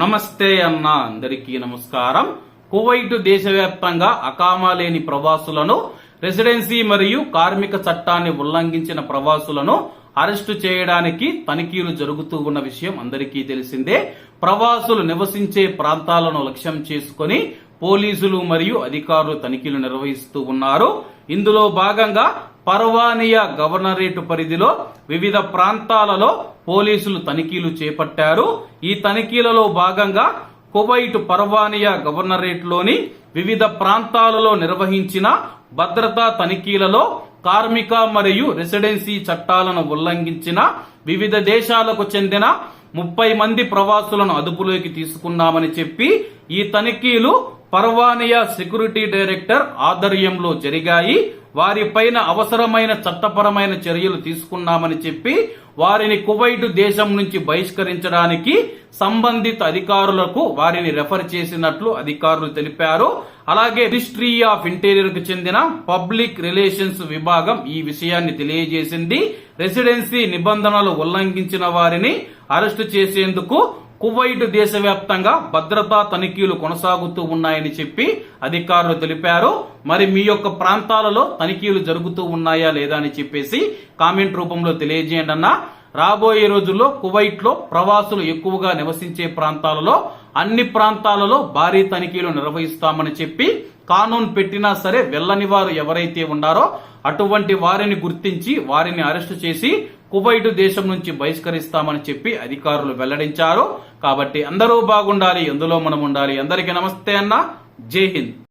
నమస్తే అన్న అందరికీ నమస్కారం. కువైట్ దేశవ్యాప్తంగా అకామా లేని ప్రవాసులను రెసిడెన్సీ మరియు కార్మిక చట్టాన్ని ఉల్లంఘించిన ప్రవాసులను అరెస్టు చేయడానికి తనిఖీలు జరుగుతూ ఉన్న విషయం అందరికీ తెలిసిందే. ప్రవాసులు నివసించే ప్రాంతాలను లక్ష్యం చేసుకొని పోలీసులు మరియు అధికారులు తనిఖీలు నిర్వహిస్తూ ఉన్నారు. ఇందులో భాగంగా పర్వానియా గవర్నరేట్ పరిధిలో వివిధ ప్రాంతాలలో పోలీసులు తనిఖీలు చేపట్టారు. ఈ తనిఖీలలో భాగంగా కువైట్ పర్వానియా గవర్నరేట్లోని వివిధ ప్రాంతాలలో నిర్వహించిన భద్రతా తనిఖీలలో కార్మిక మరియు రెసిడెన్సీ చట్టాలను ఉల్లంఘించిన వివిధ దేశాలకు చెందిన ముప్పై మంది ప్రవాసులను అదుపులోకి తీసుకున్నామని చెప్పి ఈ తనిఖీలు పర్వానియా సెక్యూరిటీ డైరెక్టర్ ఆధ్వర్యంలో జరిగాయి. వారిపైన అవసరమైన చట్టపరమైన చర్యలు తీసుకున్నామని చెప్పి వారిని కువైట్ దేశం నుంచి బహిష్కరించడానికి సంబంధిత అధికారులకు వారిని రెఫర్ చేసినట్లు అధికారులు తెలిపారు. అలాగే మినిస్ట్రీ ఆఫ్ ఇంటీరియర్కు చెందిన పబ్లిక్ రిలేషన్స్ విభాగం ఈ విషయాన్ని తెలియజేసింది. రెసిడెన్సీ నిబంధనలు ఉల్లంఘించిన వారిని అరెస్టు చేసేందుకు కువైట్ దేశవ్యాప్తంగా భద్రతా తనిఖీలు కొనసాగుతూ ఉన్నాయని చెప్పి అధికారులు తెలిపారు. మరి మీ యొక్క ప్రాంతాలలో తనిఖీలు జరుగుతూ ఉన్నాయా లేదా అని చెప్పేసి కామెంట్ రూపంలో తెలియజేయండి అన్న. రాబోయే రోజుల్లో కువైట్లో ప్రవాసులు ఎక్కువగా నివసించే ప్రాంతాలలో అన్ని ప్రాంతాలలో భారీ తనిఖీలు నిర్వహిస్తామని చెప్పి కానూన్ పెట్టినా సరే వెళ్ళని వారు ఎవరైతే ఉన్నారో అటువంటి వారిని గుర్తించి వారిని అరెస్టు చేసి కువైట్ దేశం నుంచి బహిష్కరిస్తామని చెప్పి అధికారులు వెల్లడించారు. కాబట్టి అందరూ బాగుండాలి ఎందులో మనం ఉండాలి. అందరికీ నమస్తే అన్న. జై హింద్.